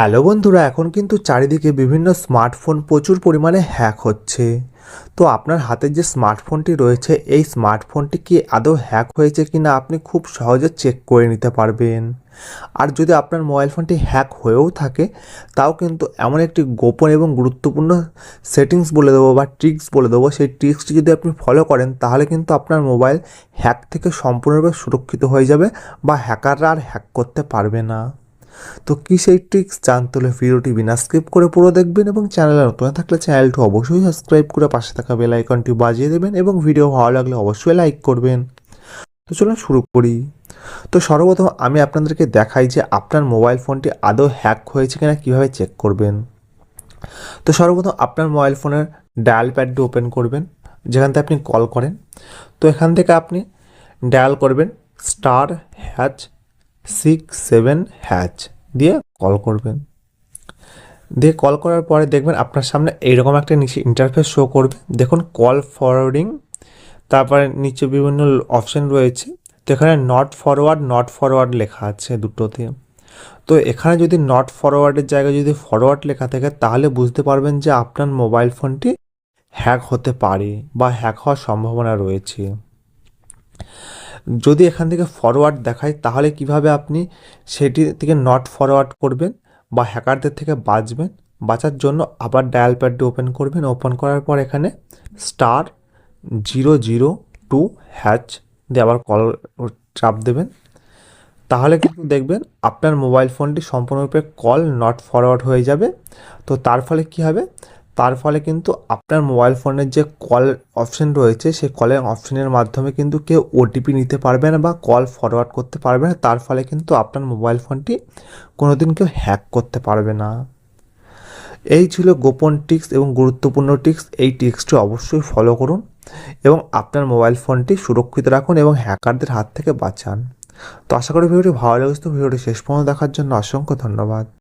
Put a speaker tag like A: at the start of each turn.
A: Hello বন্ধুরা, এখন কিন্তু চারিদিকে বিভিন্ন স্মার্টফোন প্রচুর পরিমাণে হ্যাক হচ্ছে। তো আপনার হাতের যে স্মার্টফোনটি রয়েছে, এই স্মার্টফোনটি কি আদৌ হ্যাক হয়েছে কি না আপনি খুব সহজে চেক করে নিতে পারবেন। আর যদি আপনার মোবাইল ফোনটি হ্যাক হয়েও থাকে, তাও কিন্তু এমন একটি গোপন এবং গুরুত্বপূর্ণ সেটিংস বলে দেবো বা ট্রিক্স বলে দেবো। সেই ট্রিক্সটি যদি আপনি ফলো করেন, তাহলে কিন্তু আপনার মোবাইল হ্যাক থেকে সম্পূর্ণরূপে সুরক্ষিত হয়ে যাবে বা হ্যাকাররা আর হ্যাক করতে পারবে না। তো কী সেই ট্রিক্স জানতে হলে ভিডিওটি বিনা স্কিপ করে পুরো দেখবেন এবং চ্যানেলে নতুন থাকলে চ্যানেলটি অবশ্যই সাবস্ক্রাইব করে পাশে থাকা বেল আইকনটি বাজিয়ে দেবেন এবং ভিডিও ভালো লাগলে অবশ্যই লাইক করবেন। তো চলুন শুরু করি। তো সর্বপ্রথম আমি আপনাদেরকে দেখাই যে আপনার মোবাইল ফোনটি আদৌ হ্যাক হয়েছে কিনা, কীভাবে চেক করবেন। তো সর্বপ্রথম আপনার মোবাইল ফোনের ডায়াল প্যাডটি ওপেন করবেন, যেখান থেকে আপনি কল করেন। তো এখান থেকে আপনি ডায়াল করবেন star hash six seven hash দিয়ে কল করবেন। দিয়ে কল করার পরে দেখবেন আপনার সামনে এইরকম একটা নিচে ইন্টারফেস শো করবে। দেখুন কল ফরওয়ার্ডিং তারপরে নিচে বিভিন্ন অপশন রয়েছে। তো এখানে নট ফরওয়ার্ড নট ফরওয়ার্ড লেখা আছে দুটোতে। তো এখানে যদি নট ফরওয়ার্ডের জায়গায় যদি ফরওয়ার্ড লেখা থাকে, তাহলে বুঝতে পারবেন যে আপনার মোবাইল ফোনটি হ্যাক হতে পারে বা হ্যাক হওয়ার সম্ভাবনা রয়েছে। যদি এখান থেকে ফরওয়ার্ড দেখায় তাহলে কীভাবে আপনি সেটি থেকে নট ফরওয়ার্ড করবেন বা হ্যাকারদের থেকে বাঁচবেন? বাঁচার জন্য আবার ডায়াল প্যাডটি ওপেন করবেন। ওপেন করার পর এখানে star zero zero two hash দিয়ে আবার কল চাপ দেবেন। তাহলে কিন্তু দেখবেন আপনার মোবাইল ফোনটি সম্পূর্ণরূপে কল নট ফরওয়ার্ড হয়ে যাবে। তো তার ফলে কি হবে? তার ফলে কিন্তু আপনার মোবাইল ফোনের যে কল অপশন রয়েছে সেই কলের অপশনের মাধ্যমে কিন্তু কেউ ওটিপি নিতে পারবে না বা কল ফরওয়ার্ড করতে পারবে না। তার ফলে কিন্তু আপনার মোবাইল ফোনটি কোনো দিন কেউ হ্যাক করতে পারবে না। এই ছিল গোপন টিক্স এবং গুরুত্বপূর্ণ টিক্স এই টিক্সটি অবশ্যই ফলো করুন এবং আপনার মোবাইল ফোনটি সুরক্ষিত রাখুন এবং হ্যাকারদের হাত থেকে বাঁচান। তো আশা করি ভিডিওটি ভালো লেগেছে। ভিডিওটি শেষ পর্যন্ত দেখার জন্য অসংখ্য ধন্যবাদ।